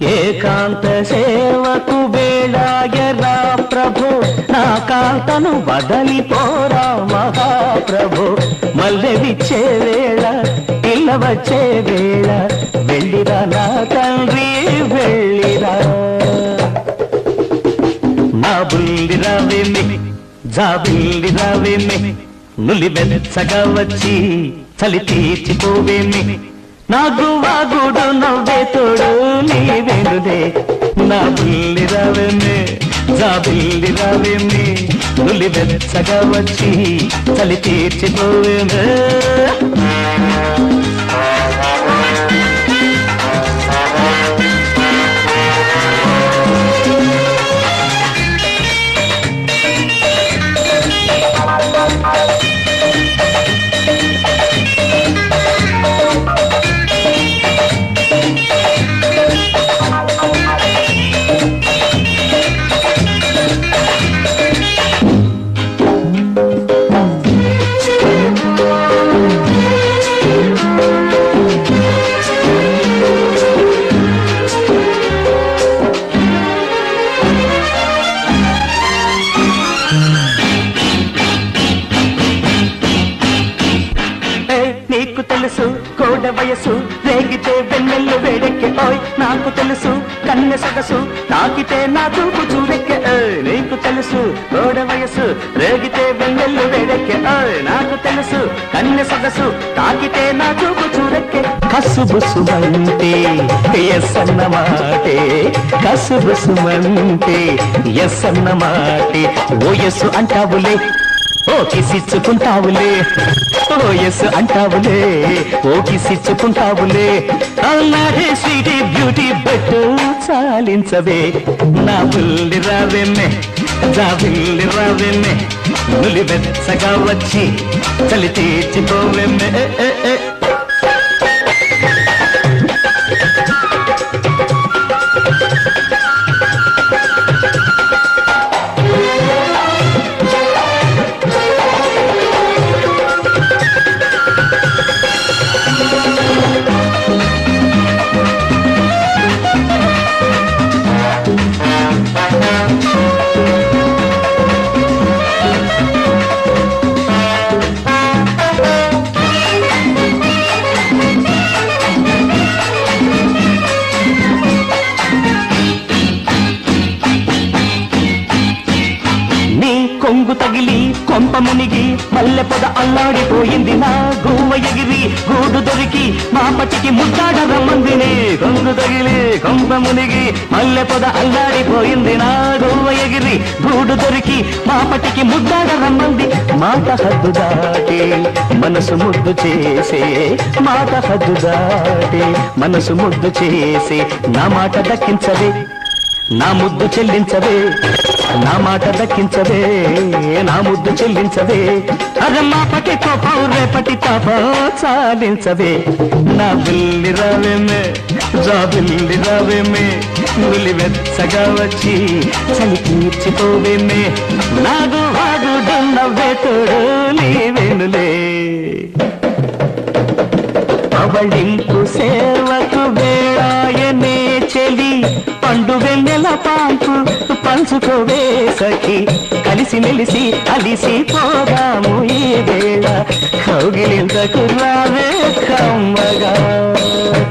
ఏకాంత సేవకు వేళాయరా ప్రభు. నా కాంతను వదలిపోరా మహాప్రభు. మల్లె విచ్చే వేళ పిల్ల వచ్చే వేళ వెళ్ళిరా నా తండ్రి వెళ్ళిరా. నా బుల్లిరావేమి జాబిల్లిరావేమి నులి వెచ్చగా వచ్చి చలి తీర్చిపోవేమి. నాకు వాగుడు నవ్వే తోడు నీవేనుదే నా బుల్లిరావేమి జాబిల్లిరావేమి నులి వెచ్చగా వచ్చి చలి తీర్చిపోవేమే. నీకు తెలుసు కోడ వయసు రేగితే వెన్నెల్లు వేడెక్కే ఓయ్ నాకు తెలుసు కన్నె సొగసు తాకితే నా చూపు చూడెక్కే నీకు తెలుసు కోడ వయసు రేగితే వెన్నెల్లు వేడెక్కే ఓయ్ నాకు తెలుసు కన్నె సొగసు తాకితే నా చూపు చూడెక్కే. కసుబుసుమంటే ఎస్ అన్న మాటే కసుబుసుమంటే ఎస్ అన్న మాటే ఓయస్సు అంటావులే. ఓ కిసిచ్చుకుంటావులే ఓ ఎస్ అంటావులే. ఓ కిసిచ్చుకుంటావులే అల్లాడే స్వీటీ బ్యూటీ బట్ చాలించవే. నా బుల్లి రావెమ్మె జాబిల్లి రావెమ్మె. నులి వెచ్చగా వచ్చి చలి తీర్చిపోవెమ్మె. కొంప మునిగి మల్లె పొద అల్లాడిపోయింది నా గువ్వ ఎగిరి. గూడు దొరికి మా పట్టికి ముద్దాడ కొంగు తగిలి కొంప మునిగి మల్లె పొద అల్లాడిపోయింది నా గువ్వ ఎగిరి. గూడు దొరికి మా పట్టికి ముద్దాడ రమ్మంది. మాట హద్దు దాటి మనసు ముద్దు చేసే. మాట హద్దు దాటి మనసు ముద్దు చేసే. నా మాట దక్కించవే నా ముద్దు చెల్లించవే. నా మాట దక్కించవే నా ముద్దు చెల్లించవే అరమ్మాపటి కోపం రేపటి తాపం చాలించవే నా బిల్లి రావేమే జా బిల్లి రావేమే నులి వెచ్చగా వచ్చి చలి తీర్చిపోవేమే నాగు వాగుడు నవ్వే తోడు నీవేనులే. అవళింపు సేవకు వేళాయనే చెలి పండు నెల పాంపు పంచుకోవే సఖి. కలిసి మెలిసి అలిసి పోదాము ఈ వేళ. కౌగిలింతకు రావే కమ్మగా.